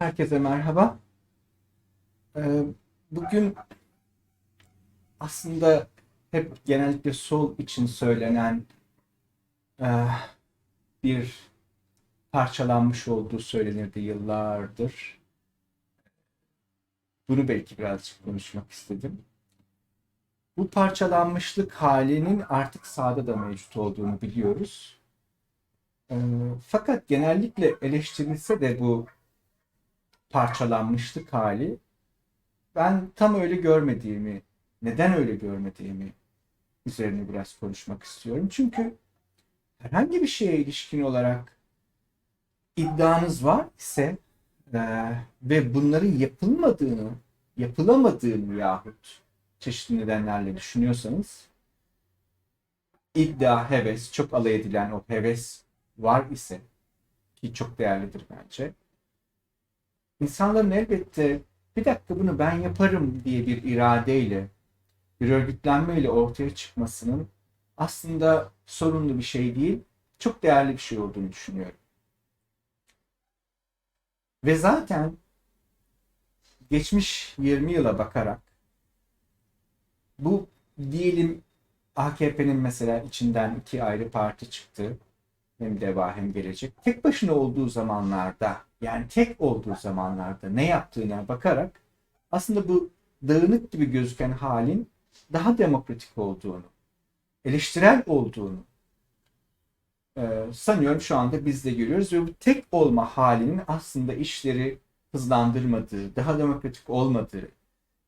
Herkese merhaba. Ee, bugün aslında hep genellikle sol için söylenen eh, bir parçalanmış olduğu söylenirdi yıllardır. Bunu belki birazcık konuşmak istedim. Bu parçalanmışlık halinin artık sağda da mevcut olduğunu biliyoruz. Ee, fakat genellikle eleştirilse de bu parçalanmışlık hali ben tam öyle görmediğimi, neden öyle görmediğimi üzerine biraz konuşmak istiyorum. Çünkü herhangi bir şeye ilişkin olarak iddianız var ise eee, ve bunların yapılmadığını, yapılamadığını yahut çeşitli nedenlerle düşünüyorsanız iddia, heves, çok alay edilen o heves var ise ki çok değerlidir bence. İnsanların elbette bir dakika bunu ben yaparım diye bir iradeyle, bir örgütlenmeyle ortaya çıkmasının aslında sorunlu bir şey değil, çok değerli bir şey olduğunu düşünüyorum. Ve zaten geçmiş 20 yıla bakarak bu diyelim AKP'nin mesela içinden iki ayrı parti çıktı. Hem DEVA hem Gelecek. Tek başına olduğu zamanlarda yani tek olduğu zamanlarda ne yaptığına bakarak aslında bu dağınık gibi gözüken halin daha demokratik olduğunu, eleştirel olduğunu e, sanıyorum şu anda biz de görüyoruz ve bu tek olma halinin aslında işleri hızlandırmadığı, daha demokratik olmadığı,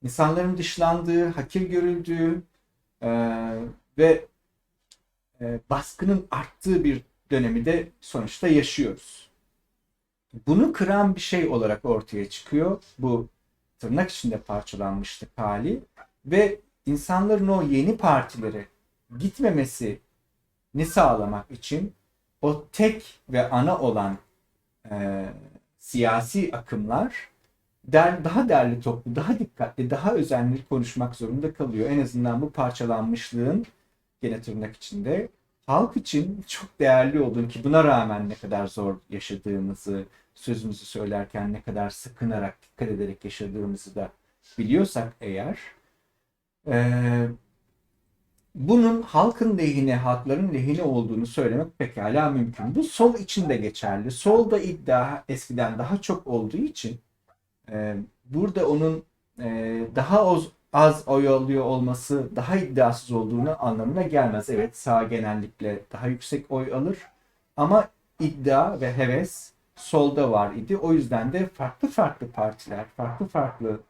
insanların dışlandığı, hakir görüldüğü e, ve e, baskının arttığı bir dönemi de sonuçta yaşıyoruz. Bunu kıran bir şey olarak ortaya çıkıyor bu tırnak içinde parçalanmışlık hali ve insanların o yeni partilere gitmemesini sağlamak için o tek ve ana olan e, siyasi akımlar der, daha derli toplu, daha dikkatli, daha özenli konuşmak zorunda kalıyor. En azından bu parçalanmışlığın gene tırnak içinde halk için çok değerli olduğunu ki buna rağmen ne kadar zor yaşadığımızı, sözümüzü söylerken ne kadar sıkınarak, dikkat ederek yaşadığımızı da biliyorsak eğer, eee, bunun halkın lehine, halkların lehine olduğunu söylemek pekala mümkün. Bu sol için de geçerli. Solda iddia eskiden daha çok olduğu için eee, burada onun eee, daha az, az oy alıyor olması daha iddiasız olduğunu anlamına gelmez. Evet sağ genellikle daha yüksek oy alır ama iddia ve heves solda var idi. O yüzden de farklı farklı partiler, farklı farklı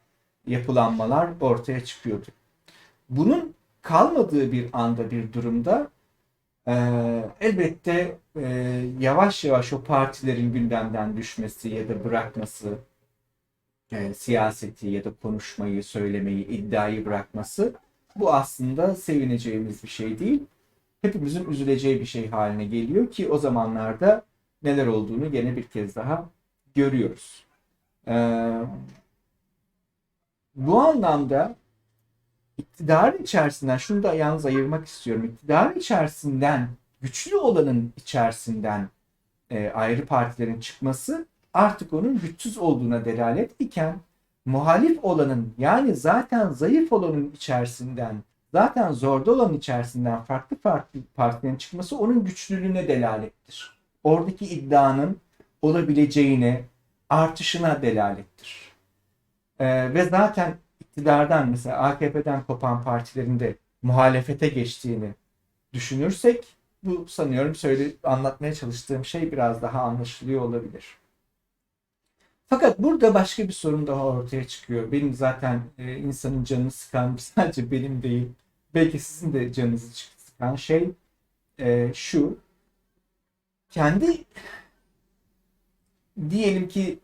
yapılanmalar ortaya çıkıyordu. Bunun kalmadığı bir anda bir durumda e, elbette e, yavaş yavaş o partilerin gündemden düşmesi ya da bırakması e, siyaseti ya da konuşmayı, söylemeyi, iddiayı bırakması bu aslında sevineceğimiz bir şey değil. Hepimizin üzüleceği bir şey haline geliyor ki o zamanlarda neler olduğunu gene bir kez daha görüyoruz. Ee, bu anlamda iktidarın içerisinden şunu da yalnız ayırmak istiyorum. İktidarın içerisinden güçlü olanın içerisinden e, ayrı partilerin çıkması artık onun güçsüz olduğuna delalet iken muhalif olanın yani zaten zayıf olanın içerisinden zaten zorda olanın içerisinden farklı farklı partilerin çıkması onun güçlülüğüne delalettir. Oradaki iddianın olabileceğine, artışına delalettir. Ee, ve zaten iktidardan mesela AKP'den kopan partilerin de muhalefete geçtiğini düşünürsek bu sanıyorum söyle anlatmaya çalıştığım şey biraz daha anlaşılıyor olabilir. Fakat burada başka bir sorun daha ortaya çıkıyor. Benim zaten e, insanın canını sıkan sadece benim değil, belki sizin de canınızı sıkan şey e, şu. Kendi diyelim ki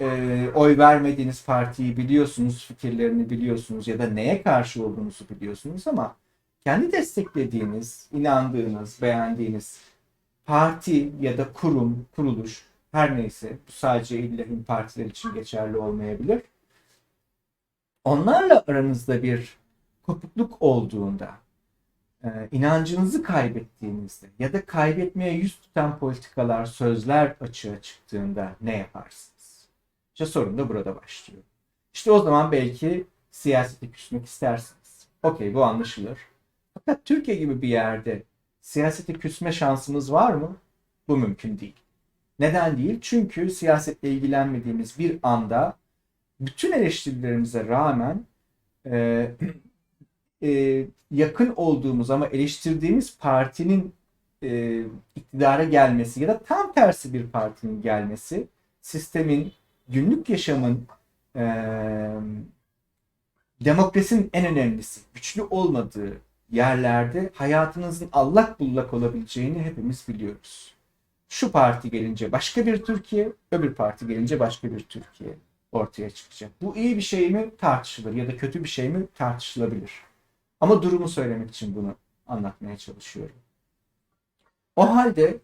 e, oy vermediğiniz partiyi biliyorsunuz, fikirlerini biliyorsunuz ya da neye karşı olduğunuzu biliyorsunuz ama kendi desteklediğiniz, inandığınız, beğendiğiniz parti ya da kurum, kuruluş her neyse bu sadece illahim partiler için geçerli olmayabilir. Onlarla aranızda bir kopukluk olduğunda, e, inancınızı kaybettiğinizde ya da kaybetmeye yüz tutan politikalar, sözler açığa çıktığında ne yaparsınız? İşte sorun da burada başlıyor. İşte o zaman belki siyasete küsmek istersiniz. Okey bu anlaşılır. Fakat Türkiye gibi bir yerde siyasete küsme şansımız var mı? Bu mümkün değil. Neden değil? Çünkü siyasetle ilgilenmediğimiz bir anda bütün eleştirilerimize rağmen e, e, yakın olduğumuz ama eleştirdiğimiz partinin e, iktidara gelmesi ya da tam tersi bir partinin gelmesi sistemin, günlük yaşamın e, demokrasinin en önemlisi, güçlü olmadığı yerlerde hayatınızın allak bullak olabileceğini hepimiz biliyoruz. Şu parti gelince başka bir Türkiye, öbür parti gelince başka bir Türkiye ortaya çıkacak. Bu iyi bir şey mi tartışılır ya da kötü bir şey mi tartışılabilir. Ama durumu söylemek için bunu anlatmaya çalışıyorum. O halde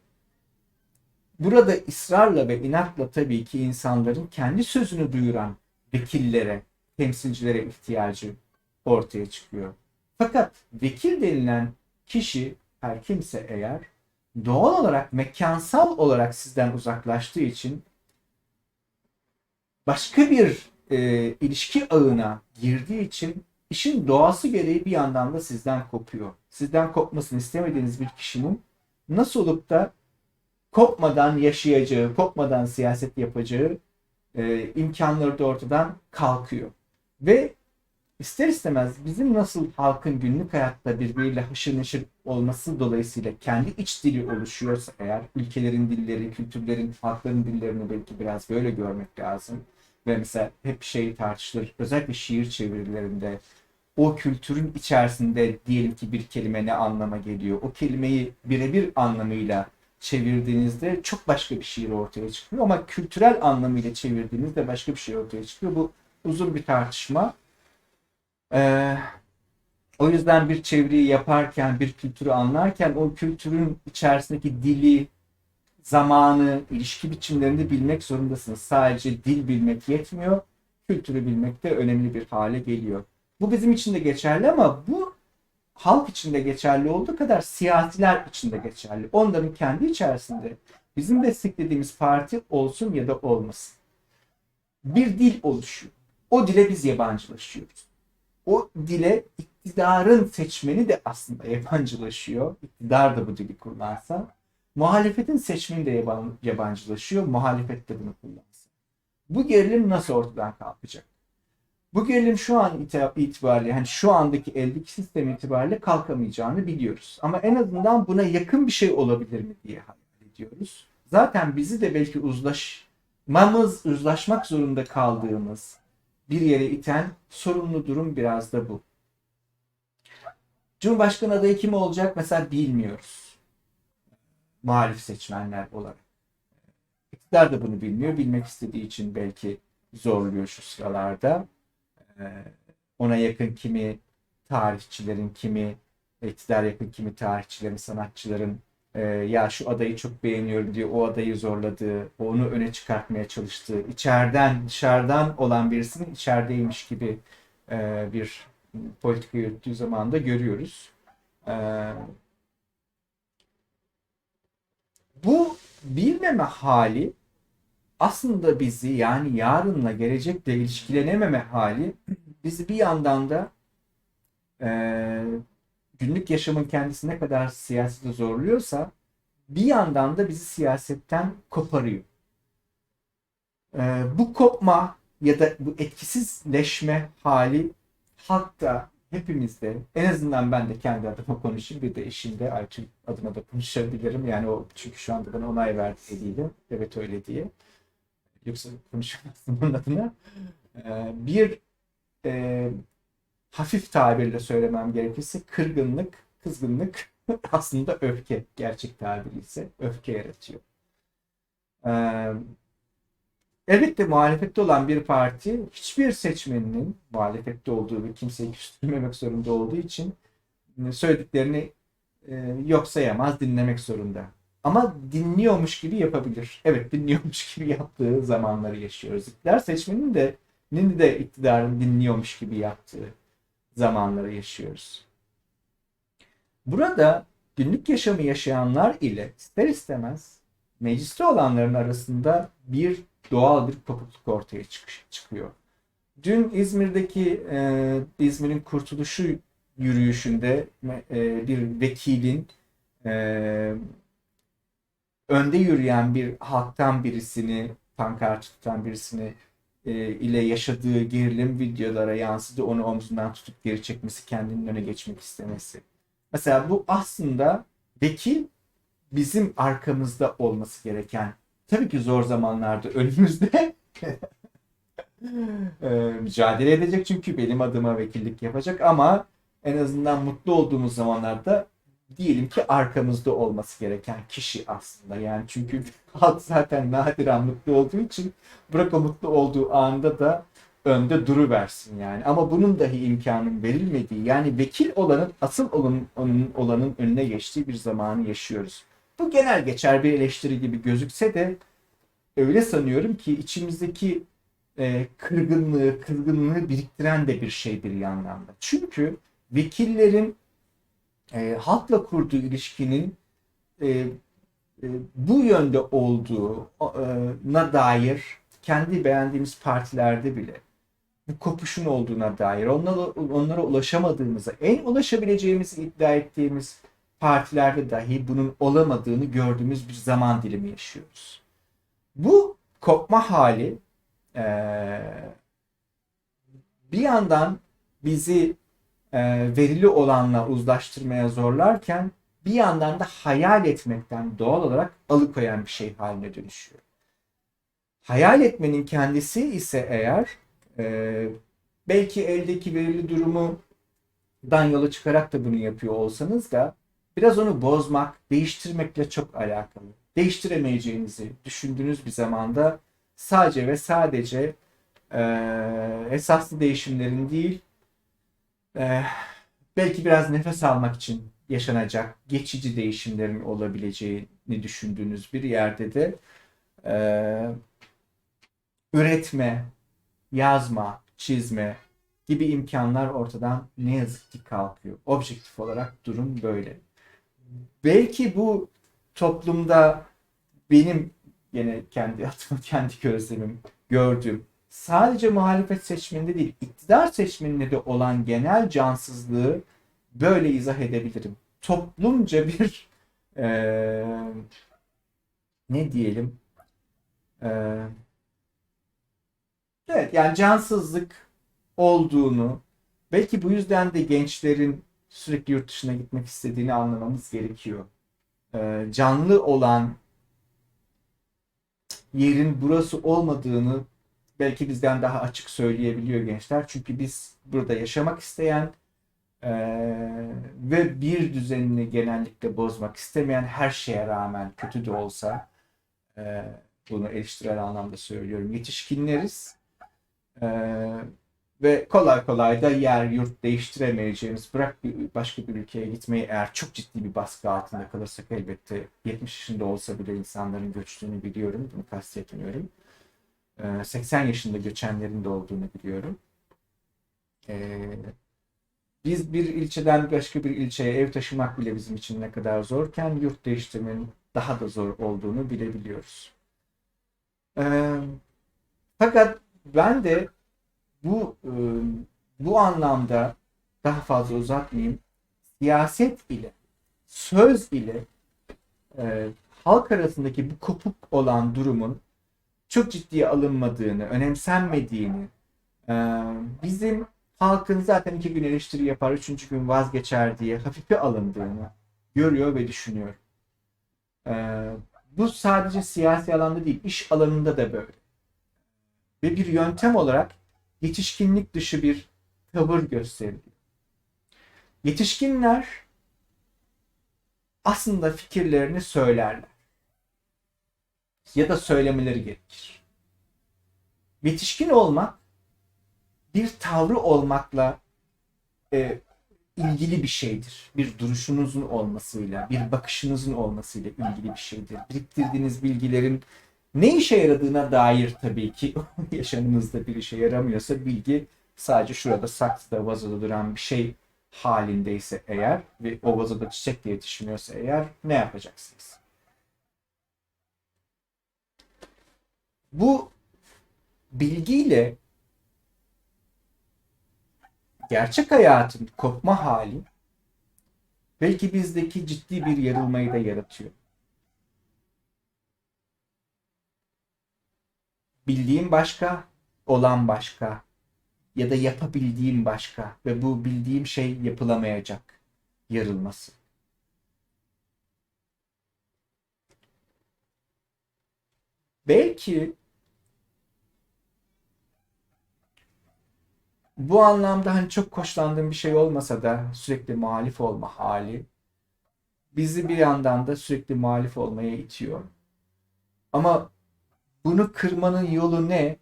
burada ısrarla ve inatla tabii ki insanların kendi sözünü duyuran vekillere, temsilcilere ihtiyacı ortaya çıkıyor. Fakat vekil denilen kişi her kimse eğer doğal olarak mekansal olarak sizden uzaklaştığı için başka bir e, ilişki ağına girdiği için işin doğası gereği bir yandan da sizden kopuyor. Sizden kopmasını istemediğiniz bir kişinin nasıl olup da kopmadan yaşayacağı, kopmadan siyaset yapacağı e, imkanları da ortadan kalkıyor. Ve ister istemez bizim nasıl halkın günlük hayatta birbiriyle haşır neşir olması dolayısıyla kendi iç dili oluşuyorsa eğer ülkelerin dilleri, kültürlerin, halkların dillerini belki biraz böyle görmek lazım. Ve mesela hep şey tartışılır. Özellikle şiir çevirilerinde o kültürün içerisinde diyelim ki bir kelime ne anlama geliyor. O kelimeyi birebir anlamıyla çevirdiğinizde çok başka bir şiir ortaya çıkıyor ama kültürel anlamıyla çevirdiğinizde başka bir şey ortaya çıkıyor. Bu uzun bir tartışma. Ee, o yüzden bir çeviriyi yaparken, bir kültürü anlarken o kültürün içerisindeki dili, zamanı, ilişki biçimlerini bilmek zorundasınız. Sadece dil bilmek yetmiyor. Kültürü bilmek de önemli bir hale geliyor. Bu bizim için de geçerli ama bu halk için de geçerli olduğu kadar siyasiler için de geçerli. Onların kendi içerisinde bizim desteklediğimiz parti olsun ya da olmasın. Bir dil oluşuyor. O dile biz yabancılaşıyoruz. O dile iktidarın seçmeni de aslında yabancılaşıyor. İktidar da bu dili kullansa. Muhalefetin seçmeni de yaban, yabancılaşıyor. Muhalefet de bunu kullansa. Bu gerilim nasıl ortadan kalkacak? Bu gerilim şu an itibariyle, hani şu andaki eldeki sistem itibariyle kalkamayacağını biliyoruz. Ama en azından buna yakın bir şey olabilir mi diye hayal ediyoruz. Zaten bizi de belki uzlaşmamız, uzlaşmak zorunda kaldığımız bir yere iten sorunlu durum biraz da bu. Cumhurbaşkanı adayı kim olacak mesela bilmiyoruz. Muhalif seçmenler olarak. İktidar da bunu bilmiyor. Bilmek istediği için belki zorluyor şu sıralarda. Ona yakın kimi tarihçilerin, kimi iktidar yakın kimi tarihçilerin, sanatçıların ya şu adayı çok beğeniyorum diye o adayı zorladığı, onu öne çıkartmaya çalıştığı, içeriden dışarıdan olan birisinin içerideymiş gibi bir politika yürüttüğü zaman da görüyoruz. Bu bilmeme hali aslında bizi yani yarınla gelecekle ilişkilenememe hali bizi bir yandan da e, günlük yaşamın kendisi ne kadar siyasete zorluyorsa bir yandan da bizi siyasetten koparıyor. E, bu kopma ya da bu etkisizleşme hali halkta hepimizde en azından ben de kendi adıma konuşayım bir de eşimde Aytül adına da konuşabilirim. Yani o çünkü şu anda bana onay verdi dediğiyle evet öyle diye. Yoksa konuşamazsın bunun adına. Ee, bir e, hafif tabirle söylemem gerekirse kırgınlık, kızgınlık aslında öfke gerçek tabiri ise öfke yaratıyor. Ee, elbette muhalefette olan bir parti hiçbir seçmeninin muhalefette olduğu ve kimseyi küstürmemek zorunda olduğu için söylediklerini e, yok sayamaz, dinlemek zorunda. Ama dinliyormuş gibi yapabilir. Evet dinliyormuş gibi yaptığı zamanları yaşıyoruz. İktidar seçmenin de Nini de iktidarın dinliyormuş gibi yaptığı zamanları yaşıyoruz. Burada günlük yaşamı yaşayanlar ile ister istemez mecliste olanların arasında bir doğal bir kopukluk ortaya çıkış, çıkıyor. Dün İzmir'deki e, İzmir'in kurtuluşu yürüyüşünde e, bir vekilin e, önde yürüyen bir halktan birisini, pankart tutan birisini e, ile yaşadığı gerilim videolara yansıdı. Onu omzundan tutup geri çekmesi, kendinin öne geçmek istemesi. Mesela bu aslında vekil bizim arkamızda olması gereken, tabii ki zor zamanlarda önümüzde e, mücadele edecek çünkü benim adıma vekillik yapacak ama en azından mutlu olduğumuz zamanlarda diyelim ki arkamızda olması gereken kişi aslında. Yani çünkü halk zaten nadiren mutlu olduğu için bırak o mutlu olduğu anda da önde duru versin yani. Ama bunun dahi imkanın verilmediği yani vekil olanın asıl olanın, onun olanın önüne geçtiği bir zamanı yaşıyoruz. Bu genel geçer bir eleştiri gibi gözükse de öyle sanıyorum ki içimizdeki e, kırgınlığı, kırgınlığı biriktiren de bir şey bir yandan da. Çünkü vekillerin e, halkla kurduğu ilişkinin e, e, bu yönde olduğuna dair kendi beğendiğimiz partilerde bile bu kopuşun olduğuna dair onlara, onlara ulaşamadığımızı, en ulaşabileceğimizi iddia ettiğimiz partilerde dahi bunun olamadığını gördüğümüz bir zaman dilimi yaşıyoruz. Bu kopma hali e, bir yandan bizi verili olanla uzlaştırmaya zorlarken bir yandan da hayal etmekten doğal olarak alıkoyan bir şey haline dönüşüyor. Hayal etmenin kendisi ise eğer e, belki eldeki verili durumundan yola çıkarak da bunu yapıyor olsanız da biraz onu bozmak, değiştirmekle çok alakalı. Değiştiremeyeceğinizi düşündüğünüz bir zamanda sadece ve sadece e, esaslı değişimlerin değil, e, belki biraz nefes almak için yaşanacak geçici değişimlerin olabileceğini düşündüğünüz bir yerde de e, üretme, yazma, çizme gibi imkanlar ortadan ne yazık ki kalkıyor. Objektif olarak durum böyle. Belki bu toplumda benim yine kendi adıma kendi gözlemim gördüğüm sadece muhalefet seçmeninde değil iktidar seçmeninde de olan genel cansızlığı böyle izah edebilirim. Toplumca bir ee, ne diyelim ee, evet yani cansızlık olduğunu belki bu yüzden de gençlerin sürekli yurt dışına gitmek istediğini anlamamız gerekiyor. Ee, canlı olan yerin burası olmadığını belki bizden daha açık söyleyebiliyor gençler. Çünkü biz burada yaşamak isteyen e, ve bir düzenini genellikle bozmak istemeyen her şeye rağmen kötü de olsa e, bunu eleştirel anlamda söylüyorum. Yetişkinleriz. E, ve kolay kolay da yer yurt değiştiremeyeceğimiz bırak bir başka bir ülkeye gitmeyi eğer çok ciddi bir baskı altında kalırsak elbette 70 yaşında olsa bile insanların göçtüğünü biliyorum. Bunu kastetmiyorum. 80 yaşında göçenlerin de olduğunu biliyorum. Biz bir ilçeden başka bir ilçeye ev taşımak bile bizim için ne kadar zorken yurt değiştirmenin daha da zor olduğunu bilebiliyoruz. Fakat ben de bu bu anlamda daha fazla uzatmayayım. Siyaset ile, söz ile e, halk arasındaki bu kopuk olan durumun çok ciddiye alınmadığını, önemsenmediğini, e, bizim halkın zaten iki gün eleştiri yapar, üçüncü gün vazgeçer diye hafife alındığını görüyor ve düşünüyor. E, bu sadece siyasi alanda değil, iş alanında da böyle. Ve bir yöntem olarak yetişkinlik dışı bir tavır gösteriliyor. Yetişkinler aslında fikirlerini söylerler. Ya da söylemeleri gerekir. Yetişkin olmak bir tavrı olmakla e, ilgili bir şeydir. Bir duruşunuzun olmasıyla, bir bakışınızın olmasıyla ilgili bir şeydir. Biriktirdiğiniz bilgilerin ne işe yaradığına dair tabii ki yaşamınızda bir işe yaramıyorsa bilgi sadece şurada saksıda vazoda duran bir şey halindeyse eğer ve o vazoda çiçek yetişmiyorsa eğer ne yapacaksınız? Bu bilgiyle gerçek hayatın kopma hali belki bizdeki ciddi bir yarılmayı da yaratıyor. Bildiğim başka, olan başka ya da yapabildiğim başka ve bu bildiğim şey yapılamayacak yarılması. Belki bu anlamda hani çok hoşlandığım bir şey olmasa da sürekli muhalif olma hali bizi bir yandan da sürekli muhalif olmaya itiyor. Ama bunu kırmanın yolu ne?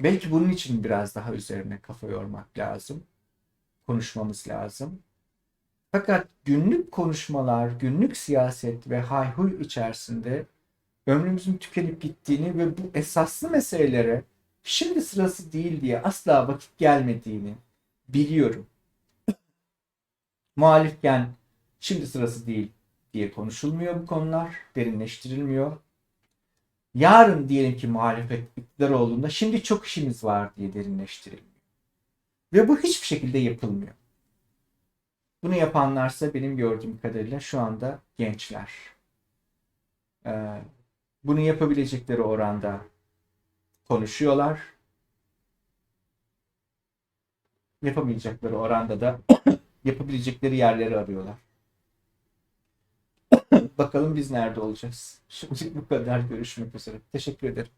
Belki bunun için biraz daha üzerine kafa yormak lazım. Konuşmamız lazım. Fakat günlük konuşmalar, günlük siyaset ve hayhuy içerisinde ömrümüzün tükenip gittiğini ve bu esaslı meselelere şimdi sırası değil diye asla vakit gelmediğini biliyorum. Muhalifken şimdi sırası değil diye konuşulmuyor bu konular, derinleştirilmiyor. Yarın diyelim ki muhalefet iktidar olduğunda şimdi çok işimiz var diye derinleştirilmiyor. Ve bu hiçbir şekilde yapılmıyor. Bunu yapanlarsa benim gördüğüm kadarıyla şu anda gençler. Ee, bunu yapabilecekleri oranda konuşuyorlar. Yapamayacakları oranda da yapabilecekleri yerleri arıyorlar. Bakalım biz nerede olacağız. Şimdi bu kadar görüşmek üzere. Teşekkür ederim.